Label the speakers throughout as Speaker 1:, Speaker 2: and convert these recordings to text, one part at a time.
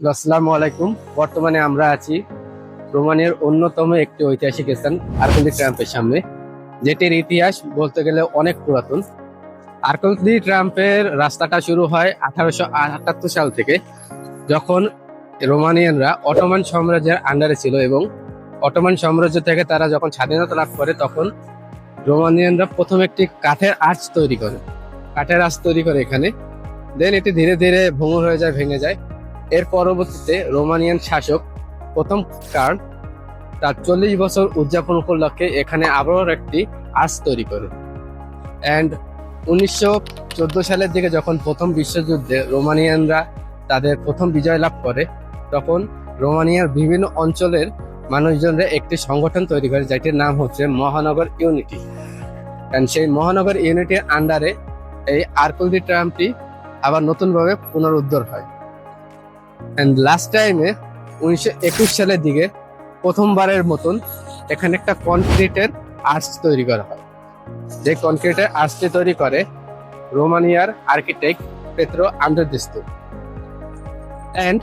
Speaker 1: আসসালামু আলাইকুম। বর্তমানে আমরা আছি রোমানিয়ার অন্যতম একটি ঐতিহাসিক স্থান আরকলদি ট্রাম্পের সামনে, যেটির ইতিহাস বলতে গেলে অনেক পুরাতন। আরকলদি ট্রাম্পের রাস্তাটা শুরু হয় আঠারোশো আটাত্তর সাল থেকে, যখন রোমানিয়ানরা অটোমান সাম্রাজ্যের আন্ডারে ছিল এবং অটোমান সাম্রাজ্য থেকে তারা যখন স্বাধীনতা লাভ করে, তখন রোমানিয়ানরা প্রথম একটি কাঠের আর্চ তৈরি করে। কাঠের আর্চ তৈরি করে এখানে। দেন এটি ধীরে ধীরে ভঙ্গুর হয়ে যায়, ভেঙে যায়। এর পরবর্তীতে রোমানিয়ান শাসক প্রথম কার্ন তার চল্লিশ বছর উদযাপন উপলক্ষে এখানে আবারও একটি আর্চ তৈরি করে। অ্যান্ড উনিশশো চোদ্দ সালের দিকে যখন প্রথম বিশ্বযুদ্ধে রোমানিয়ানরা তাদের প্রথম বিজয় লাভ করে, তখন রোমানিয়ার বিভিন্ন অঞ্চলের মানুষজনরা একটি সংগঠন তৈরি করে যেটির নাম হচ্ছে মহানগর ইউনিটি। অ্যান্ড সেই মহানগর ইউনিটির আন্ডারে এই আরকুলদি ট্রামটি আবার নতুনভাবে পুনরুদ্ধার হয়। অ্যান্ড লাস্ট টাইমে উনিশশো একুশ সালের দিকে প্রথমবারের মতন এখানে একটা কনক্রিটের আর্চ তৈরি করা হয়। যে কনক্রিটের আর্চটি তৈরি করে রোমানিয়ার আর্কিটেক্ট পেত্রো আন্ডারদিস্তু অ্যান্ড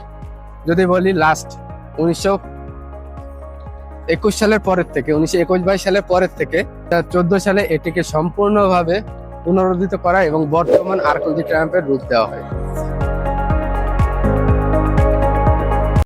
Speaker 1: যদি বলি লাস্ট উনিশশো একুশ সালের পরের থেকে, উনিশশো একুশ বাইশ সালের পরের থেকে চোদ্দ সালে এটিকে সম্পূর্ণভাবে পুনরুদ্ধিত করা এবং বর্তমান আর্কলজি ট্রাম্পের রূপ দেওয়া হয়।